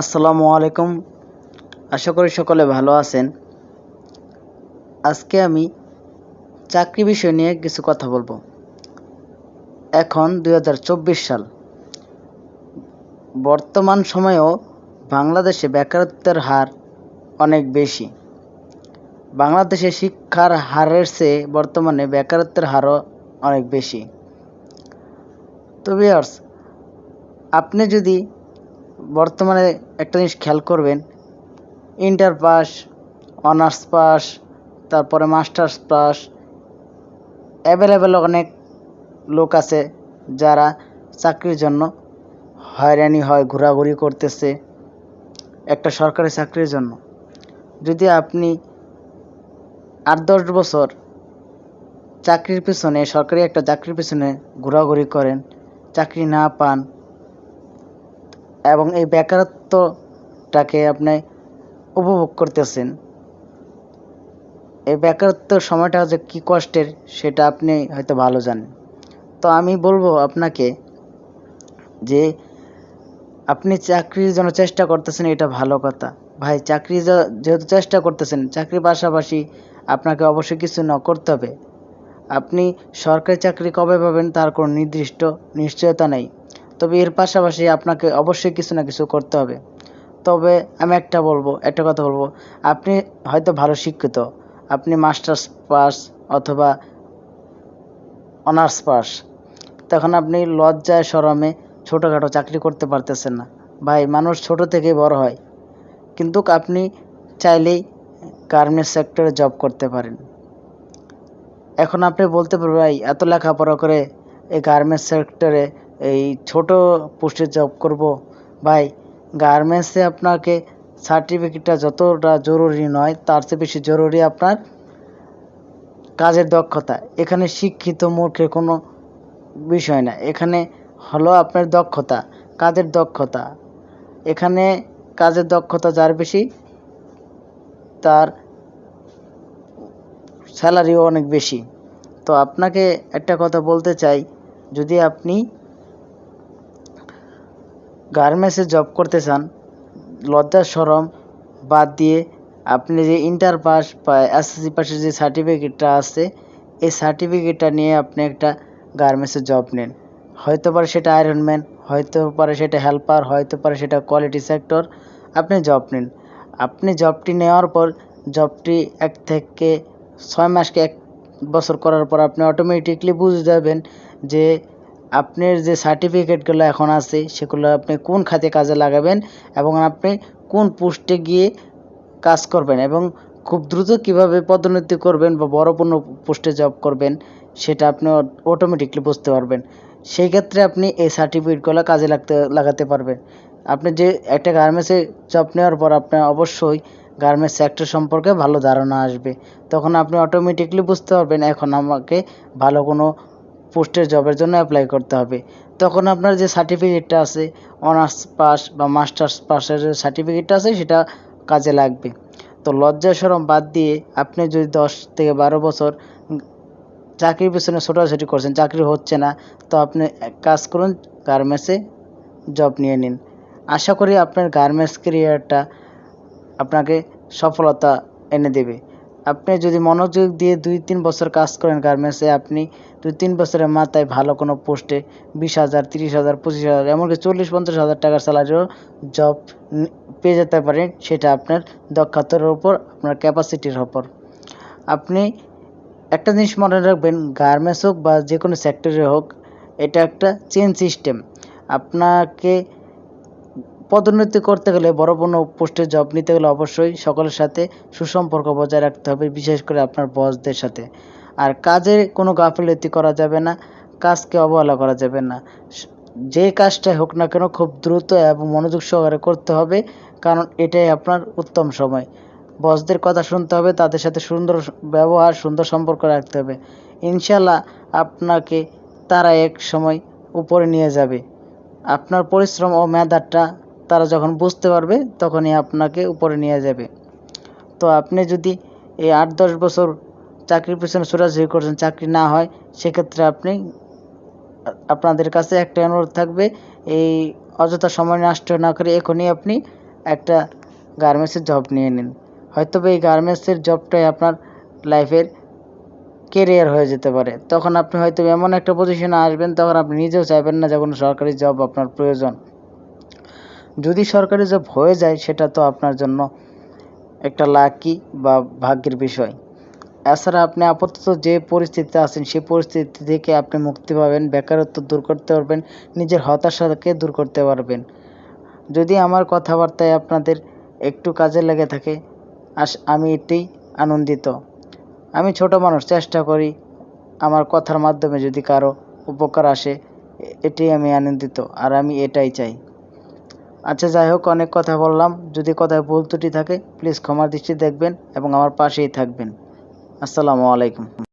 আসসালামু আলাইকুম। আশা করি সকলে ভালো আছেন। আজকে আমি চাকরি বিষয় নিয়ে কিছু কথা বলব। এখন দু হাজার চব্বিশ সাল। বর্তমান সময়েও বাংলাদেশে বেকারত্বের হার অনেক বেশি। বাংলাদেশে শিক্ষার হারের চেয়ে বর্তমানে বেকারত্বের হারও অনেক বেশি। তো আপনি যদি বর্তমানে একটা জিনিস খেয়াল করবেন ইন্টার পাস অনার্স পাস তারপরে মাস্টার্স পাস অ্যাভেলেবেল অনেক লোক আছে যারা চাকরির জন্য হয়রানি হয়, ঘোরাঘুরি করতেছে একটা সরকারি চাকরির জন্য। যদি আপনি আট দশ বছর চাকরির পিছনে, সরকারি একটা চাকরির পিছনে ঘোরাঘুরি করেন, চাকরি না পান এবং এই বেকারত্বটাকে আপনি উপভোগ করতেছেন। এই বেকারত্ব সময়টা যে কী কষ্টের, সেটা আপনি হয়তো ভালো জানেন। তো আমি বলব আপনাকে যে আপনি চাকরির জন্য চেষ্টা করতেছেন, এটা ভালো কথা। ভাই, চাকরি যেহেতু চেষ্টা করতেছেন, চাকরির পাশাপাশি আপনাকে অবশ্যই কিছু না করতে হবে। আপনি সরকারি চাকরি কবে পাবেন তার কোনো নির্দিষ্ট নিশ্চয়তা নেই। তবে এর পাশাপাশি আপনাকে অবশ্যই কিছু না কিছু করতে হবে। তবে আমি একটা বলব, একটা কথা বলব। আপনি হয়তো ভালো শিক্ষিত। আপনি মাস্টার্স পাস অথবা অনার্স পাস। তখন আপনি লজ্জায় শরমে ছোটোখাটো চাকরি করতে পারতেছেন না। ভাই, মানুষ ছোট থেকেই বড় হয়। কিন্তু আপনি চাইলেই গার্মেন্টস সেক্টরে জব করতে পারেন। এখন আপনি বলতে পারবেন, ভাই, এত লেখাপড়া করে এই গার্মেন্টস সেক্টরে এই ছোট পোস্টে জব করব। ভাই গার্মেন্টসে আপনাকে সার্টিফিকেটটা যতটা জরুরি নয়, তার চেয়ে বেশি জরুরি আপনার কাজের দক্ষতা। এখানে শিক্ষিত মূর্খের কোনো বিষয় না। এখানে হলো আপনার দক্ষতা, কাজের দক্ষতা। এখানে কাজের দক্ষতা যার বেশি, তার স্যালারিও অনেক বেশি। তো আপনাকে একটা কথা বলতে চাই, যদি আপনি গার্মেন্টসে জব করতে চান লজ্জা সরম বাদ দিয়ে আপনি যে ইন্টার পাস বা এসএসসি পাসের যে সার্টিফিকেটটা আছে, এই সার্টিফিকেটটা নিয়ে আপনি একটা গার্মেন্টসে জব নেন। হয়তো পারে সেটা আয়রনম্যান হয়তো পারে সেটা হেল্পার হয়তো পারে সেটা কোয়ালিটি সেক্টর আপনি জব নিন। আপনি জবটি নেওয়ার পর জবটি এক থেকে ছয় মাসকে এক বছর করার পর আপনি অটোমেটিকলি বুঝে যাবেন যে আপনার যে সার্টিফিকেটগুলো এখন আছে, সেগুলো আপনি কোন খাতে কাজে লাগাবেন এবং আপনি কোন পোস্টে গিয়ে কাজ করবেন এবং খুব দ্রুত কীভাবে পদোন্নতি করবেন বা বড় কোনো পোস্টে জব করবেন, সেটা আপনি অটোমেটিকলি বুঝতে পারবেন। সেই ক্ষেত্রে আপনি এই সার্টিফিকেটগুলো কাজে লাগতে, লাগাতে পারবেন। আপনি যে একটা গার্মেন্টসে জব নেওয়ার পর আপনার অবশ্যই গার্মেন্টস সেক্টর সম্পর্কে ভালো ধারণা আসবে। তখন আপনি অটোমেটিকলি বুঝতে পারবেন, এখন আমাকে ভালো কোনো পোস্টের জবের জন্য অ্যাপ্লাই করতে হবে। তখন আপনার যে সার্টিফিকেটটা আছে অনার্স পাস বা মাস্টার্স পাসের যে সার্টিফিকেটটা আছে, সেটা কাজে লাগবে। তো লজ্জা সরম বাদ দিয়ে আপনি যদি দশ থেকে বারো বছর চাকরির পিছনে ছোটাছুটি করছেন, চাকরি হচ্ছে না, তো আপনি কাজ করুন, গার্মেন্টসে জব নিয়ে নিন। আশা করি আপনার গার্মেন্টস কেরিয়ারটা আপনাকে সফলতা এনে দেবে। আপনি যদি মনোযোগ দিয়ে দুই তিন বছর কাজ করেন গার্মেন্টসে আপনি দুই তিন বছরের মাথায় ভালো কোনো পোস্টে বিশ হাজার, তিরিশ হাজার, পঁচিশ হাজার, এমনকি চল্লিশ, পঞ্চাশ হাজার টাকার স্যালারিও জব পেয়ে যেতে পারেন, সেটা আপনার দক্ষতার উপর, আপনার ক্যাপাসিটির উপর। আপনি একটা জিনিস মনে রাখবেন গার্মেন্টস হোক বা যে কোনো সেক্টরে হোক, এটা একটা চেন সিস্টেম আপনাকে পদোন্নতি করতে গেলে বড় কোনো পোস্টে জব নিতে গেলে অবশ্যই সকলের সাথে সুসম্পর্ক বজায় রাখতে হবে, বিশেষ করে আপনার বসদের সাথে। আর কাজে কোনো গাফিলতি করা যাবে না, কাজকে অবহেলা করা যাবে না। যে কাজটাই হোক না কেন খুব দ্রুত এবং মনোযোগ সহকারে করতে হবে, কারণ এটাই আপনার উত্তম সময়। বসদের কথা শুনতে হবে, তাদের সাথে সুন্দর ব্যবহার, সুন্দর সম্পর্ক রাখতে হবে। ইনশাল্লাহ আপনাকে তারা এক সময় উপরে নিয়ে যাবে। আপনার পরিশ্রম ও মেধাটা তারা যখন বুঝতে পারবে, তখনই আপনাকে উপরে নিয়ে যাবে। তো আপনি যদি এই আট দশ বছর চাকরির পিছনে ছোটাছুটি করছেন, চাকরি না হয়, সেক্ষেত্রে আপনি, আপনাদের কাছে একটা অনুরোধ থাকবে, এই অযথা সময় নষ্ট না করে এখনই আপনি একটা গার্মেন্টসের জব নিয়ে নিন। হয়তো এই গার্মেন্টসের জবটাই আপনার লাইফের কেরিয়ার হয়ে যেতে পারে। তখন আপনি হয়তো এমন একটা পজিশনে আসবেন, তখন আপনি নিজেও চাইবেন না যে কোনো সরকারি জব আপনার প্রয়োজন। যদি সরকারি জব হয়ে যায়, সেটা তো আপনার জন্য একটা লাকি বা ভাগ্যের বিষয়। এছাড়া আপনি আপাতত যে পরিস্থিতিতে আছেন সেই পরিস্থিতি থেকে আপনি মুক্তি পাবেন, বেকারত্ব দূর করতে পারবেন, নিজের হতাশাকে দূর করতে পারবেন। যদি আমার কথাবার্তায় আপনাদের একটু কাজে লেগে থাকে, আস, আমি এতেই আনন্দিত। আমি ছোট মানুষ, চেষ্টা করি আমার কথার মাধ্যমে যদি কারও উপকার আসে এটাই আমি আনন্দিত, আর আমি এটাই চাই। আচ্ছা যাই হোক, অনেক কথা বললাম। যদি কথায় ভুল ত্রুটি থাকে প্লিজ ক্ষমার দৃষ্টি দেখবেন এবং আমার পাশেই থাকবেন। আসসালামু আলাইকুম।